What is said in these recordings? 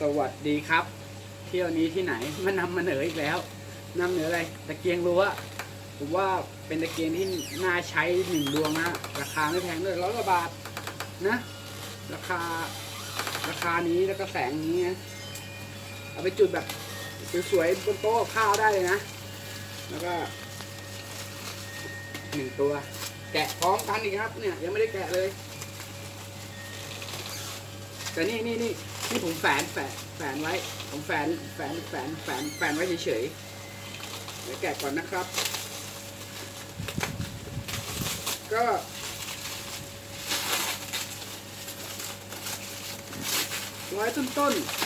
สวัสดีครับ เที่ยวนี้ที่ไหนมานำมาเหนืออีกแล้วนำเหนืออะไรตะเกียงรั้วผมว่าเป็นตะเกียงที่น่าใช้หนึ่งดวงนะราคาไม่แพงด้วยร้อยกว่าบาทนะ ราคาราคานี้แล้วก็แสงนี้นะเอาไปจุดแบบสวยๆบนโต๊ะข้าวได้เลยนะ แล้วก็หนึ่งตัว แกะพร้อมกันอีกครับ เนี่ยยังไม่ได้แกะเลย แต่นี่นี่นี่ นี่ผมแฝนแฝนแฝนไว้ ผมแฝนแฝนแฝนแฝนแฝนไว้เฉยๆเดี๋ยวแกะก่อนนะครับ ก็ร้อยต้นต้นๆ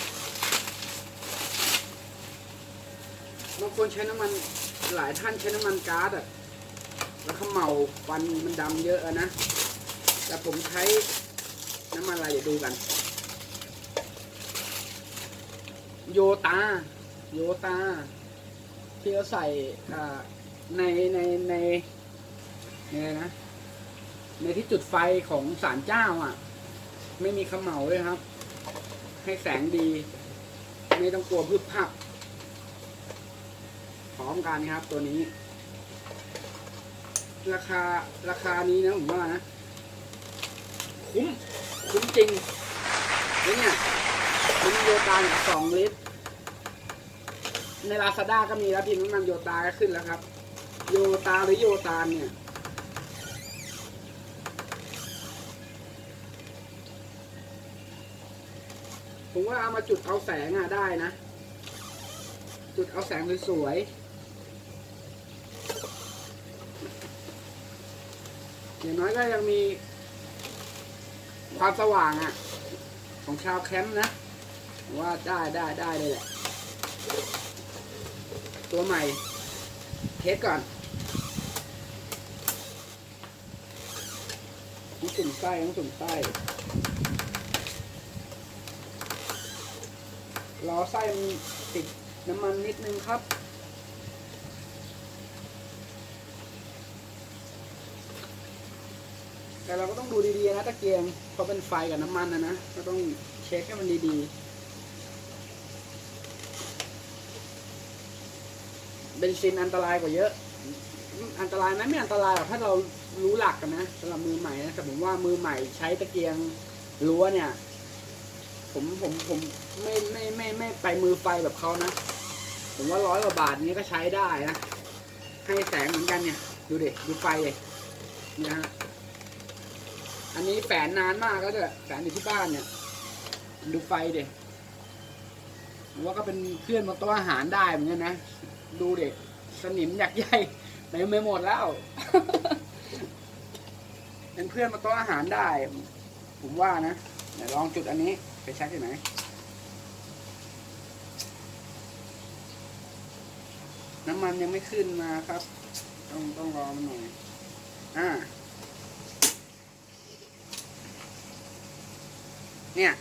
บางคนใช้น้ำมันหลายท่านใช้น้ำมันก๊าซอะ แล้วเขมเมาฟันมันดำเยอะอะนะ แต่ผมใช้น้ำมันอะไรเดี๋ยวดูกัน โยตา โยตา ที่เขาใส่ในในในในอะไรนะ ในที่จุดไฟของศาลเจ้าอะ ไม่มีขมเหลาเลยครับ ให้แสงดี ไม่ต้องกลัวพึบพับพร้อมกันครับตัวนี้ ราคาราคานี้นะผมว่านะ คุ้ม คุ้มจริงแล้วเนี่ย มันโยตาเนี่ยสองลิตร ในลาซาด้าก็มีแล้วพิมพ์น้ำมันโยตาก็ขึ้นแล้วครับ โยตาหรือโยตาเนี่ยผมว่าเอามาจุดเอาแสงอะได้นะ จุดเอาแสงสวยๆอย่างน้อยก็ยังมีความสว่างอะของชาวแคมป์นะ ว่าได้ได้ได้เลยแหละ ตัวใหม่ เทสก่อนต้องสุ่มไส้ต้องสุ่มไส้รอไส้มันติดน้ำมันนิดนึงครับแต่เราก็ต้องดูดีๆนะตะเกียงเพราะเป็นไฟกับน้ำมันนะนะก็ต้องเช็คให้มันดีๆ เบนซินอันตรายกว่าเยอะ อันตรายไหมไม่อันตรายหรอกถ้าเรารู้หลักกันนะสำหรับมือใหม่นะแต่ผมว่ามือใหม่ใช้ตะเกียงรั้วเนี่ย ผมผมผมไม่ไม่ไม่ไม่ไปมือไฟแบบเขานะ ผมว่าร้อยกว่าบาทนี้ก็ใช้ได้นะให้แสงเหมือนกันเนี่ย ดูเด็ดูไฟเลยเนี่ยฮะอันนี้แฝนนานมากแล้วด้วยแฝนอยู่ที่บ้านเนี่ย ดูไฟเด็ผมว่าก็เป็นเพื่อนบนโต๊ะอาหารได้เหมือนกันนะ ดูเด็กสนิมอยากใหญ่เต็มไปหมดแล้ว เป็นเพื่อนมาโต๊ะอาหารได้ ผมว่านะเดี๋ยวลองจุดอันนี้ ไปเช็คที่ไหนน้ำมันยังไม่ขึ้นมาครับ ต้องต้องรอมันหน่อย อ่า เนี่ย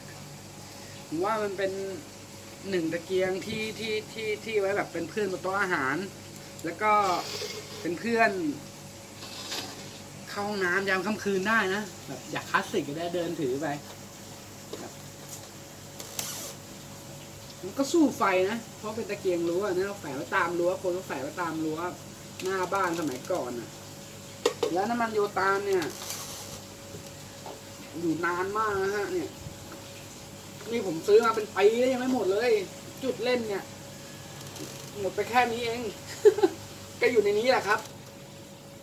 ผมว่ามันเป็น หนึ่งตะเกียงที่ที่ที่ที่ไว้แบบเป็นเพื่อนบนโต๊ะอาหาร แล้วก็เป็นเพื่อน เข้าห้องน้ำยามค่ำคืนได้นะแบบอยากคลาสสิกก็ได้เดินถือไปแบบมันก็สู้ไฟนะ เพราะเป็นตะเกียงรั้วนะแฝงไว้ตามรั้วคนก็แฝงไว้ตามรั้วหน้าบ้านสมัยก่อนนะแล้วน้ำมันโยตานเนี่ย อยู่นานมากนะฮะเนี่ย นี่ผมซื้อมาเป็นปีแล้วยังไม่หมดเลย จุดเล่นเนี่ย หมดไปแค่นี้เอง ก็อยู่ในนี้แหละครับ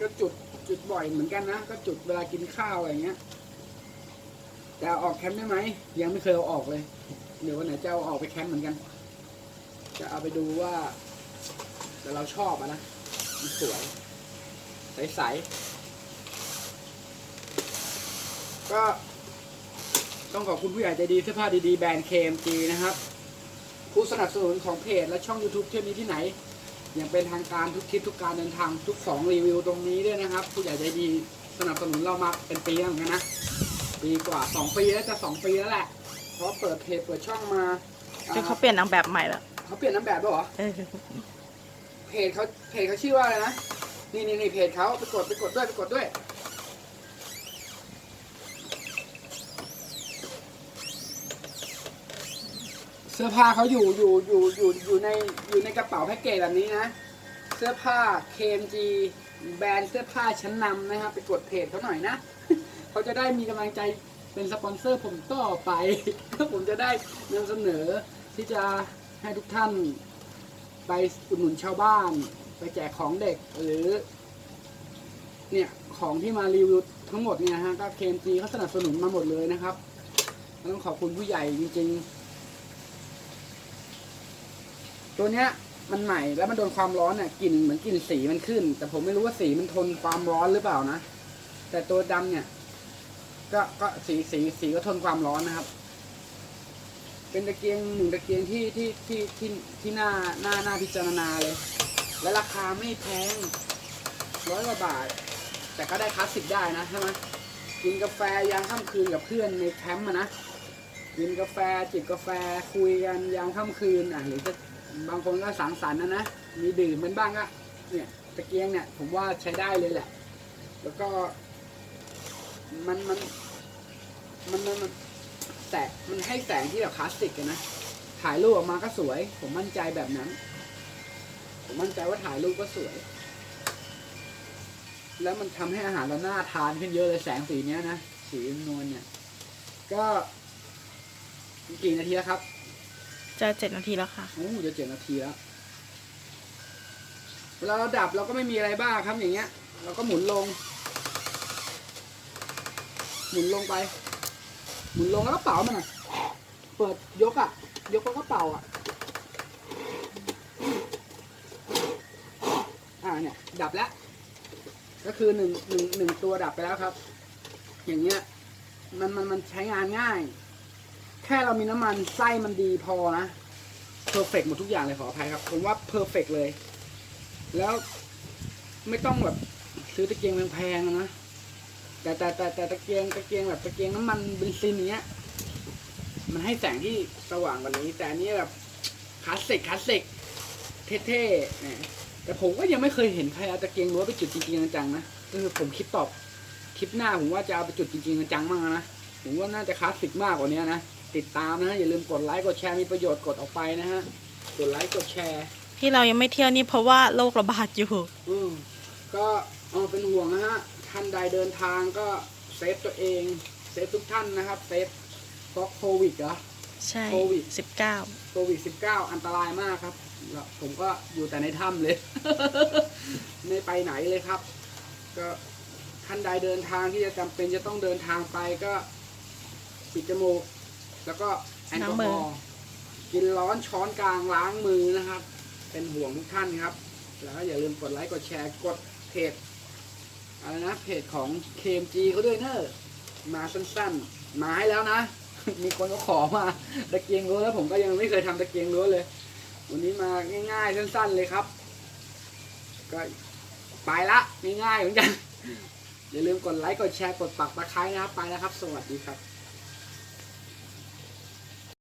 ก็จุดจุดบ่อยเหมือนกันนะ ก็จุดเวลากินข้าวอะไรเงี้ยจะเอาออกแคมป์ได้ไหมยังไม่เคยเอาออกเลย เดี๋ยววันไหนจะเอาออกไปแคมป์เหมือนกัน จะเอาไปดูว่า แต่เราชอบอะนะมันสวย ใสๆก็ ต้องขอบคุณผู้ใหญ่ใจดีเสื้อผ้าดีๆแบรนด์ KMG นะครับผู้สนับสนุนของเพจและช่อง YouTube เที่ยวนี้ที่ไหน อย่างเป็นทางการทุกคลิปทุกการเดินทางทุกสองรีวิวตรงนี้ด้วยนะครับ ผู้ใหญ่ใจดีสนับสนุนเรามาเป็นปีแล้วเหมือนกันนะ ปีกว่าสองปีแล้วจะสองปีแล้วแหละ เพราะเปิดเพจเปิดช่องมาจนเขาเปลี่ยนนางแบบใหม่แล้วเขาเปลี่ยนน้ำแบบด้วยเหรอเออเพจเขาเพจเขาชื่อว่าอะไรนะนี่นี่นี่เพจเขาไปกดไปกดด้วยไปกดด้วย เสื้อผ้าเขาอยู่อยู่อยู่อยู่อยู่ในอยู่ในกระเป๋าแพ็กเกจแบบนี้นะ เสื้อผ้า KMG แบรนด์เสื้อผ้าชั้นนำนะครับไปกดเพจเขาหน่อยนะเขาจะได้มีกำลังใจเป็นสปอนเซอร์ผมต่อไปผมจะได้นำเสนอที่จะให้ทุกท่านไปอุดหนุนชาวบ้าน ไปแจกของเด็กหรือ เนี่ยของที่มารีวิวทั้งหมดเนี่ยฮะก็เคมจีเขาสนับสนุนมาหมดเลยนะครับต้องขอบคุณผู้ใหญ่จริงๆ ตัวเนี้ยมันใหม่แล้วมันโดนความร้อนเนี่ยกลิ่นเหมือนกลิ่นสีมันขึ้น แต่ผมไม่รู้ว่าสีมันทนความร้อนหรือเปล่านะ แต่ตัวดำเนี่ย ก็ก็สีสีสีก็ทนความร้อนนะครับ เป็นตะเกียงหนึ่งตะเกียงที่ที่ที่ที่ที่หน่าหน่าหน่าพิจารณาเลย และราคาไม่แพงร้อยกว่าบาท แต่ก็ได้คลาสสิกได้นะใช่ไหมกินกาแฟยามค่ำคืนกับเพื่อนในแคมป์นะกินกาแฟจิบกาแฟคุยกันยามค่ำคืนอะหรือจะ บางคนก็สังสรรค์นะนะ มีดื่มมันบ้างก็เนี่ยตะเกียงเนี่ยผมว่าใช้ได้เลยแหละ แล้วก็มันมันมันมันมันแสงมันให้แสงที่แบบคลาสสิกนะ ถ่ายรูปออกมาก็สวย ผมมั่นใจแบบนั้น ผมมั่นใจว่าถ่ายรูปก็สวย แล้วมันทำให้อาหารเราหน่าทานขึ้นเยอะเลยแสงสีเนี้ยนะ สีนวลเนี่ย ก็กี่นาทีแล้วครับ จะเจ็ดนาทีแล้วค่ะ โอ้จะเจ็ดนาทีแล้ว เวลาเราดับเราก็ไม่มีอะไรบ้างครับอย่างเงี้ย เราก็หมุนลง หมุนลงไป หมุนลงแล้วก็เป่ามันอะ เปิดยกอะ ยกแล้วก็เป่าอะ อ่าเนี่ย ดับแล้ว ก็คือหนึ่งหนึ่งหนึ่งตัวดับไปแล้วครับ อย่างเงี้ย มันมันมันใช้งานง่าย แค่เรามีน้ำมันไส้มันดีพอนะเพอร์เฟกหมดทุกอย่างเลยขออภัยครับ ผมว่าเพอร์เฟกเลย แล้วไม่ต้องแบบซื้อตะเกียงแพงๆนะแต่แต่แต่แต่ตะเกียงตะเกียงแบบตะเกียงน้ำมันเบนซินอย่างเงี้ย มันให้แสงที่สว่างกว่านี้ แต่อันนี้แบบคลาสสิกคลาสสิกเท่ๆเนี่ยแต่ผมก็ยังไม่เคยเห็นใครเอาตะเกียงรั้วไปจุดจริงๆจังๆนะเออผมคิดตอบคลิปหน้าผมว่าจะเอาไปจุดจริงๆจังๆมากนะผมว่าน่าจะคลาสสิกมากกว่านี้นะ ติดตามนะอย่าลืมกดไลค์กดแชร์มีประโยชน์กดออกไปนะฮะกดไลค์กดแชร์ที่เรายังไม่เที่ยวนี่เพราะว่าโรคระบาดอยู่ อืมก็เอาเป็นห่วงนะฮะท่านใดเดินทางก็เซฟตัวเองเซฟทุกท่านนะครับเซฟเพราะโควิดเหรอใช่โควิดสิบเก้าโควิด19อันตรายมากครับแล้วผมก็อยู่แต่ในถ้ำเลย ไม่ไปไหนเลยครับ ก็ท่านใดเดินทางที่จะจำเป็นจะต้องเดินทางไปก็ปิดจมูก แล้วก็แอลกอฮอล์กินร้อนช้อนกลางล้างมือนะครับ เป็นห่วงทุกท่านครับ แล้วก็อย่าลืมกดไลค์กดแชร์กดเพจอะไรนะเพจของ KMG เขาด้วยเนอะมาสั้นๆมาให้แล้วนะ มีคนก็ขอมาตะเกียงรั้วแล้วผมก็ยังไม่เคยทำตะเกียงรั้วเลย วันนี้มาง่ายๆสั้น ๆเลยครับ ก็ไปละง่ายๆเหมือนกันอย่าลืมกดไลค์กดแชร์กดปักตะไคร้นะครับ ไปแล้วครับ สวัสดีครับ